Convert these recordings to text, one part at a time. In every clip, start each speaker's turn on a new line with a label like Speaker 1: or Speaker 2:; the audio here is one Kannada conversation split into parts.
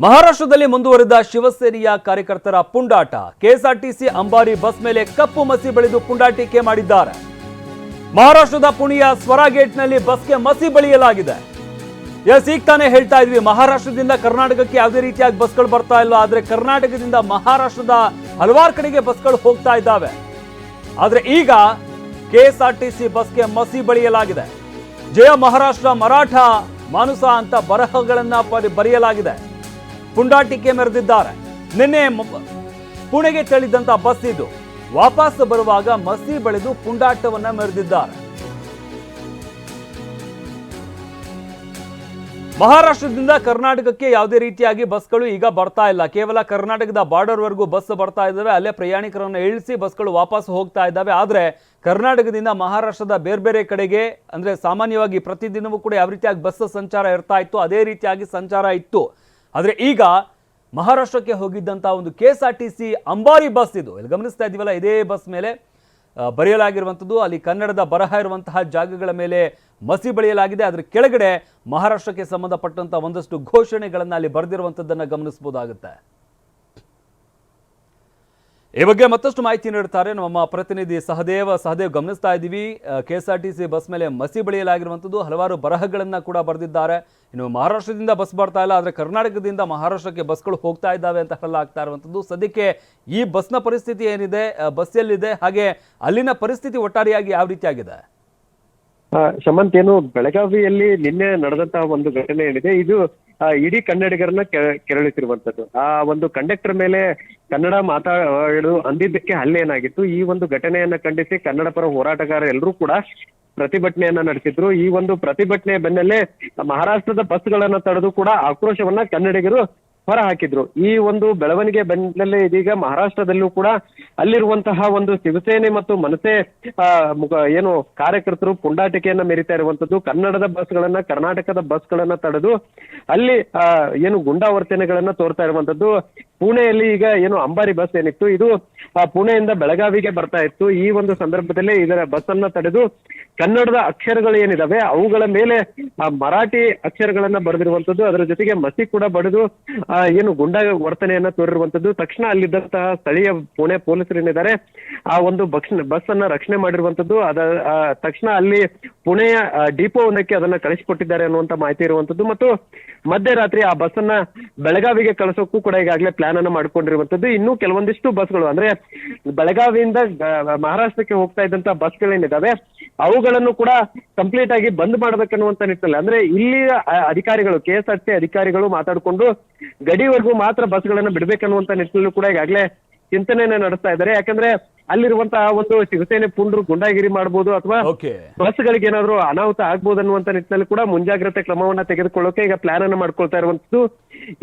Speaker 1: ಮಹಾರಾಷ್ಟ್ರದಲ್ಲಿ ಮುಂದುವರಿದ ಶಿವಸೇನೆಯ ಕಾರ್ಯಕರ್ತರ ಪುಂಡಾಟ. ಕೆಎಸ್ಆರ್ಟಿಸಿ ಅಂಬಾರಿ ಬಸ್ ಮೇಲೆ ಕಪ್ಪು ಮಸಿ ಬಳಿದು ಪುಂಡಾಟಿಕೆ ಮಾಡಿದ್ದಾರೆ. ಮಹಾರಾಷ್ಟ್ರದ ಪುಣೆಯ ಸ್ವರಾಗೇಟ್ನಲ್ಲಿ ಬಸ್ಗೆ ಮಸಿ ಬಳಿಯಲಾಗಿದೆ. ಎಸ್, ಈಗ ತಾನೇ ಹೇಳ್ತಾ ಇದ್ವಿ, ಮಹಾರಾಷ್ಟ್ರದಿಂದ ಕರ್ನಾಟಕಕ್ಕೆ ಯಾವುದೇ ರೀತಿಯಾಗಿ ಬಸ್ಗಳು ಬರ್ತಾ ಇಲ್ಲ, ಆದರೆ ಕರ್ನಾಟಕದಿಂದ ಮಹಾರಾಷ್ಟ್ರದ ಹಲವಾರು ಕಡೆಗೆ ಬಸ್ಗಳು ಹೋಗ್ತಾ ಇದ್ದಾವೆ. ಆದರೆ ಈಗ ಕೆಎಸ್ಆರ್ಟಿಸಿ ಬಸ್ಗೆ ಮಸಿ ಬಳಿಯಲಾಗಿದೆ. ಜಯ ಮಹಾರಾಷ್ಟ್ರ ಮರಾಠ ಮಾನುಸ ಅಂತ ಬರಹಗಳನ್ನ ಬರಿ- ಬರೆಯಲಾಗಿದೆ. ಪುಂಡಾಟಿಕೆ ಮೆರೆದಿದ್ದಾರೆ ನಿನ್ನೆ ಪುಣೆಗೆ ತೆರಳಿದಂತ ಬಸ್ ಇದು. ವಾಪಸ್ ಬರುವಾಗ ಮಸಿ ಬಳಿದು ಪುಂಡಾಟವನ್ನ ಮೆರೆದಿದ್ದಾರೆ. ಮಹಾರಾಷ್ಟ್ರದಿಂದ ಕರ್ನಾಟಕಕ್ಕೆ ಯಾವುದೇ ರೀತಿಯಾಗಿ ಬಸ್ಗಳು ಈಗ ಬರ್ತಾ ಇಲ್ಲ. ಕೇವಲ ಕರ್ನಾಟಕದ ಬಾರ್ಡರ್ ವರೆಗೂ ಬಸ್ ಬರ್ತಾ ಇದ್ದಾವೆ. ಅಲ್ಲೇ ಪ್ರಯಾಣಿಕರನ್ನು ಇಳಿಸಿ ಬಸ್ಗಳು ವಾಪಸ್ ಹೋಗ್ತಾ ಇದ್ದಾವೆ. ಆದರೆ ಕರ್ನಾಟಕದಿಂದ ಮಹಾರಾಷ್ಟ್ರದ ಬೇರೆ ಬೇರೆ ಕಡೆಗೆ, ಅಂದರೆ ಸಾಮಾನ್ಯವಾಗಿ ಪ್ರತಿದಿನವೂ ಕೂಡ ಯಾವ ರೀತಿಯಾಗಿ ಬಸ್ ಸಂಚಾರ ಇರ್ತಾ ಇತ್ತು, ಅದೇ ರೀತಿಯಾಗಿ ಸಂಚಾರ ಇತ್ತು. ಆದ್ರೆ ಈಗ ಮಹಾರಾಷ್ಟ್ರಕ್ಕೆ ಹೋಗಿದ್ದಂಥ ಒಂದು K S R T C Ambari bus ಇದು. ಇಲ್ಲಿ ಗಮನಿಸ್ತಾ ಇದ್ದೀವಲ್ಲ ಇದೇ ಬಸ್ ಮೇಲೆ ಬರೆಯಲಾಗಿರುವಂಥದ್ದು. ಅಲ್ಲಿ ಕನ್ನಡದ ಬರಹ ಇರುವಂತಹ ಜಾಗಗಳ ಮೇಲೆ ಮಸಿ ಬಳಿಯಲಾಗಿದೆ. ಅದರ ಕೆಳಗಡೆ ಮಹಾರಾಷ್ಟ್ರಕ್ಕೆ ಸಂಬಂಧಪಟ್ಟಂತ ಒಂದಷ್ಟು ಘೋಷಣೆಗಳನ್ನು ಅಲ್ಲಿ ಬರೆದಿರುವಂಥದ್ದನ್ನು ಗಮನಿಸಬಹುದಾಗುತ್ತೆ ಈ ಬಗ್ಗೆ ಮತ್ತಷ್ಟು ಮಾಹಿತಿ ನೀಡುತ್ತಾರೆ ನಮ್ಮ ಪ್ರತಿನಿಧಿ ಸಹದೇವ. ಸಹದೇವ್, ಗಮನಿಸ್ತಾ ಇದ್ದೀವಿ. K S R T C bus ಮೇಲೆ ಮಸಿ ಬಳಿಯಲಾಗಿರುವಂಥದ್ದು ಹಲವಾರು ಬರಹಗಳನ್ನು ಕೂಡ ಬರೆದಿದ್ದಾರೆ. ಇನ್ನು ಮಹಾರಾಷ್ಟ್ರದಿಂದ ಬಸ್ ಬರ್ತಾ ಇಲ್ಲ, ಆದರೆ ಕರ್ನಾಟಕದಿಂದ ಮಹಾರಾಷ್ಟ್ರಕ್ಕೆ ಬಸ್ಗಳು ಹೋಗ್ತಾ ಇದ್ದಾವೆ ಅಂತ ಹೇಳಲಾಗ್ತಾ ಇರುವಂಥದ್ದು. ಸದ್ಯಕ್ಕೆ ಈ ಬಸ್ನ ಪರಿಸ್ಥಿತಿ ಏನಿದೆ ಬಸ್ ಎಲ್ಲಿದೆ ಹಾಗೆ ಅಲ್ಲಿನ ಪರಿಸ್ಥಿತಿ ಒಟ್ಟಾರೆಯಾಗಿ ಯಾವ ರೀತಿಯಾಗಿದೆ?
Speaker 2: ಶಮಂತ್, ಏನು ಬೆಳಗಾವಿಯಲ್ಲಿ ನಿನ್ನೆ ನಡೆದಂತಹ ಒಂದು ಘಟನೆ ಏನಿದೆ, ಇದು ಇಡೀ ಕನ್ನಡಿಗರನ್ನ ಕೆರಳಿಸಿರುವಂತದ್ದು ಆ ಒಂದು ಕಂಡಕ್ಟರ್ ಮೇಲೆ ಕನ್ನಡ ಮಾತಾಡು ಅಂದಿದ್ದಕ್ಕೆ ಹಲ್ಲೆ ಏನಾಗಿತ್ತು? ಈ ಒಂದು ಘಟನೆಯನ್ನ ಖಂಡಿಸಿ ಕನ್ನಡ ಪರ ಹೋರಾಟಗಾರ ಎಲ್ಲರೂ ಕೂಡ ಪ್ರತಿಭಟನೆಯನ್ನ ನಡೆಸಿದ್ರು. ಈ ಒಂದು ಪ್ರತಿಭಟನೆ ಬೆನ್ನಲ್ಲೇ ಮಹಾರಾಷ್ಟ್ರದ ಬಸ್ಗಳನ್ನ ತಡೆದು ಕೂಡ ಆಕ್ರೋಶವನ್ನ ಕನ್ನಡಿಗರು ಹೊರ ಹಾಕಿದ್ರು. ಈ ಒಂದು ಬೆಳವಣಿಗೆ ಬೆನ್ನಲ್ಲೇ ಇದೀಗ ಮಹಾರಾಷ್ಟ್ರದಲ್ಲೂ ಕೂಡ ಅಲ್ಲಿರುವಂತಹ ಒಂದು ಶಿವಸೇನೆ ಮತ್ತು ಮನಸೆ ಏನು ಕಾರ್ಯಕರ್ತರು ಪುಂಡಾಟಿಕೆಯನ್ನ ಮೆರಿತಾ ಇರುವಂತದ್ದು ಕನ್ನಡದ ಬಸ್ಗಳನ್ನ, ಕರ್ನಾಟಕದ ಬಸ್ಗಳನ್ನ ತಡೆದು ಅಲ್ಲಿ ಏನು ಗುಂಡಾವರ್ತನೆಗಳನ್ನ ತೋರ್ತಾ ಇರುವಂತದ್ದು ಪುಣೆಯಲ್ಲಿ ಈಗ ಏನು ಅಂಬಾರಿ ಬಸ್ ಏನಿತ್ತು ಇದು ಪುಣೆಯಿಂದ ಬೆಳಗಾವಿಗೆ ಬರ್ತಾ ಇತ್ತು. ಈ ಒಂದು ಸಂದರ್ಭದಲ್ಲಿ ಇದರ ಬಸ್ ಅನ್ನ ತಡೆದು ಕನ್ನಡದ ಅಕ್ಷರಗಳು ಏನಿದಾವೆ ಅವುಗಳ ಮೇಲೆ ಆ ಮರಾಠಿ ಅಕ್ಷರಗಳನ್ನ ಬರೆದಿರುವಂತದ್ದು ಅದರ ಜೊತೆಗೆ ಮಸಿ ಕೂಡ ಬಡಿದು ಏನು ಗುಂಡಾ ವರ್ತನೆಯನ್ನ ತೋರಿರುವಂತದ್ದು ತಕ್ಷಣ ಅಲ್ಲಿದ್ದಂತಹ ಸ್ಥಳೀಯ ಪುಣೆ ಪೊಲೀಸರು ಏನಿದ್ದಾರೆ ಆ ಒಂದು ಬಸ್ ಅನ್ನ ರಕ್ಷಣೆ ಮಾಡಿರುವಂತದ್ದು ಅದ ತಕ್ಷಣ ಅಲ್ಲಿ ಪುಣೆಯ ಆ, ಡಿಪೋ ಒಂದಕ್ಕೆ ಅದನ್ನ ಕಳಿಸಿಕೊಟ್ಟಿದ್ದಾರೆ ಅನ್ನುವಂತ ಮಾಹಿತಿ ಇರುವಂತದ್ದು ಮತ್ತು ಮಧ್ಯರಾತ್ರಿ ಆ ಬಸ್ ಅನ್ನ ಬೆಳಗಾವಿಗೆ ಕಳಿಸೋಕ್ಕೂ ಕೂಡ ಈಗಾಗಲೇ ಪ್ಲಾನ್ ಅನ್ನ ಮಾಡ್ಕೊಂಡಿರುವಂತದ್ದು. ಇನ್ನೂ ಕೆಲವೊಂದಿಷ್ಟು ಬಸ್ಗಳು ಅಂದ್ರೆ ಬೆಳಗಾವಿಯಿಂದ ಮಹಾರಾಷ್ಟ್ರಕ್ಕೆ ಹೋಗ್ತಾ ಇದ್ದಂತ ಬಸ್ಗಳೇನಿದಾವೆ ಅವುಗಳನ್ನು ಕೂಡ ಕಂಪ್ಲೀಟ್ ಆಗಿ ಬಂದ್ ಮಾಡ್ಬೇಕನ್ನುವಂತ ನಿಟ್ಟಿನಲ್ಲಿ. ಅಂದ್ರೆ ಇಲ್ಲಿ ಅಧಿಕಾರಿಗಳು ಕೆ ಎಸ್ ಆರ್ ಟಿ ಅಧಿಕಾರಿಗಳು ಮಾತಾಡಿಕೊಂಡು ಗಡಿವರೆಗೂ ಮಾತ್ರ ಬಸ್ಗಳನ್ನ ಬಿಡ್ಬೇಕನ್ನುವಂತ ನಿಟ್ಟಿನಲ್ಲೂ ಕೂಡ ಈಗಾಗಲೇ ಚಿಂತನೆಯನ್ನ ನಡೆಸ್ತಾ ಇದ್ದಾರೆ. ಯಾಕಂದ್ರೆ ಅಲ್ಲಿರುವಂತಹ ಒಂದು ಶಿವಸೇನೆ ಪುಂಡ್ರು ಗುಂಡಾಗಿರಿ ಮಾಡಬಹುದು ಅಥವಾ
Speaker 1: ಬಸ್
Speaker 2: ಬಸ್ಗಳಿಗೆ ಏನಾದ್ರು ಅನಾಹುತ ಆಗ್ಬಹುದು ಅನ್ನುವಂತ ನಿಟ್ಟಿನಲ್ಲಿ ಕೂಡ ಮುಂಜಾಗ್ರತೆ ಕ್ರಮವನ್ನ ತೆಗೆದುಕೊಳ್ಳೋಕೆ ಈಗ ಪ್ಲಾನ್ ಅನ್ನು ಮಾಡ್ಕೊಳ್ತಾ ಇರುವಂತದ್ದು.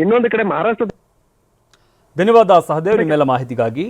Speaker 2: ಇನ್ನೊಂದು ಕಡೆ ಮಹಾರಾಷ್ಟ್ರದ
Speaker 1: ಧನ್ಯವಾದ ಸಹದೇವ್ ನಿಮ್ಮೆಲ್ಲ ಮಾಹಿತಿಗಾಗಿ